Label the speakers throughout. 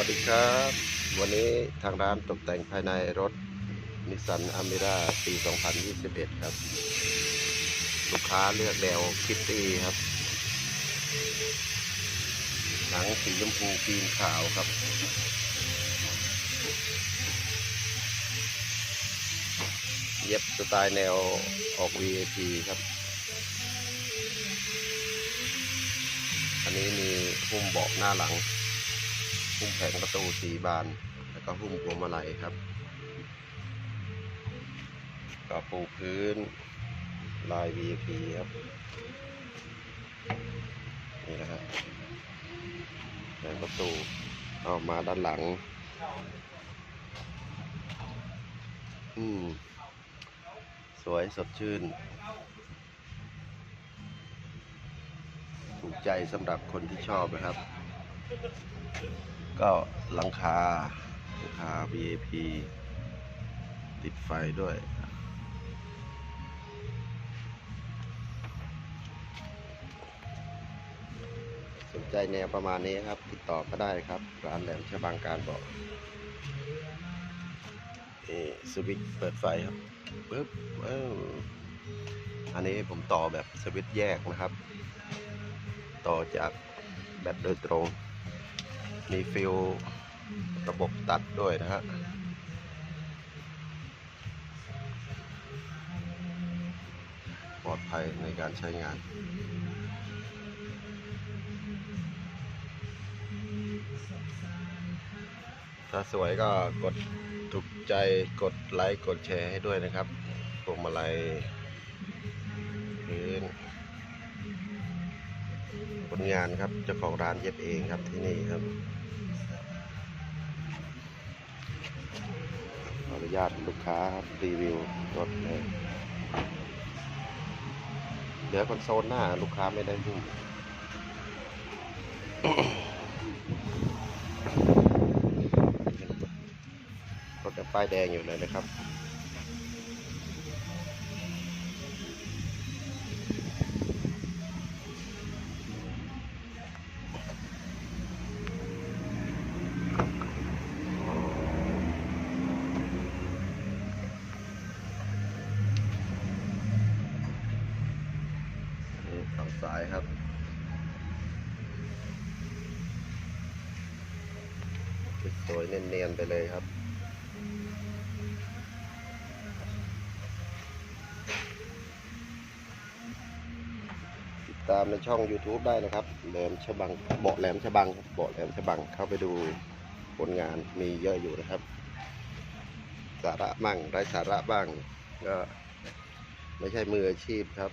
Speaker 1: วัสดีครับ วันนี้ทางร้านตกแต่งภายในรถนิสสันอ m ม r a ปี 2021 ครับ ลูกค้าเลือกแนวคิตตี้ครับ หนังสีชมพูครีมขาวครับ เย็บสไตล์แนวออก VIP ครับ อันนี้มีหุ้มเบาะหน้าหลัง หุ้มแผงประตูสีบาน แล้วก็หุ้มพวงมาลัยครับ ก็ปูพื้นลาย VIP ครับ นี่นะครับแผงประตูเอามาด้านหลัง อืม สวยสดชื่น ถูกใจสำหรับคนที่ชอบนะครับ ก็หลังคาหลังคา VIP ติดไฟด้วย สนใจแนวประมาณนี้ครับ ติดต่อก็ได้ครับ ร้านแหลมฉบังการบอกสวิตช์เปิดไฟครับปึ๊บเอออันนี้ผมต่อแบบสวิตช์แยกนะครับ ต่อจากแบตโดยตรง มีฟิลระบบตัดด้วยนะฮะปลอดภัยในการใช้งานถ้าสวยก็กดถูกใจกดไลค์ กดแชร์ให้ด้วยนะครับพวงมาลัยพื้น ผลงานครับเจ้าของร้านเย็บเองครับที่นี่ครับขออนุญาตลูกค้าครับรีวิวรถเลยเดี๋ยวคอนโซลหน้าลูกค้าไม่ได้หุ้มรถยังป้ายแดงอยู่เลยนะครับ นี่ฝั่งซ้ายครับ สวยเนียนๆไปเลยครับติดตามในช่อง YouTube ได้นะครับแหลมฉบังเบาะแหลมฉบังเบาะแหลมฉบังเข้าไปดูผลงานมีเยอะอยู่นะครับ สาระบ้างไร้สาระบ้างก็ไม่ใช่มืออาชีพครับ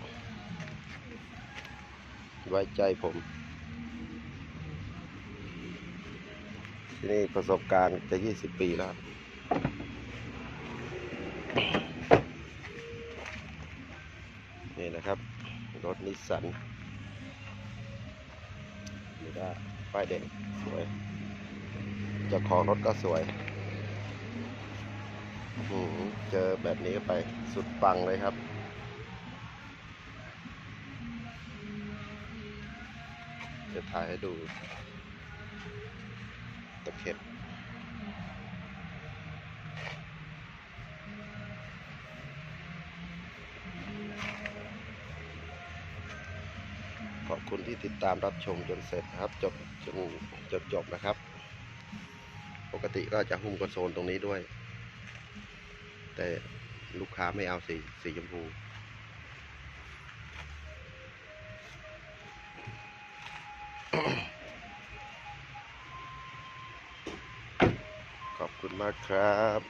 Speaker 1: ไว้ใจผม ที่นี่ประสบการณ์จะ 20 ปีแล้วนี่นะครับ รถนิสสันนี่ได้ป้ายแดงสวยจ้าของรถก็สวยเจอแบบนี้ไปสุดปังเลยครับ จะถ่ายให้ดูตะเข็บขอบคุณที่ติดตามรับชมจนเสร็จนะครับ จบจนจนจบนะครับ ปกติก็จะหุ้มคอนโซลตรงนี้ด้วย แต่ลูกค้าไม่เอาสีสีชมพู ขอบคุณมากครับ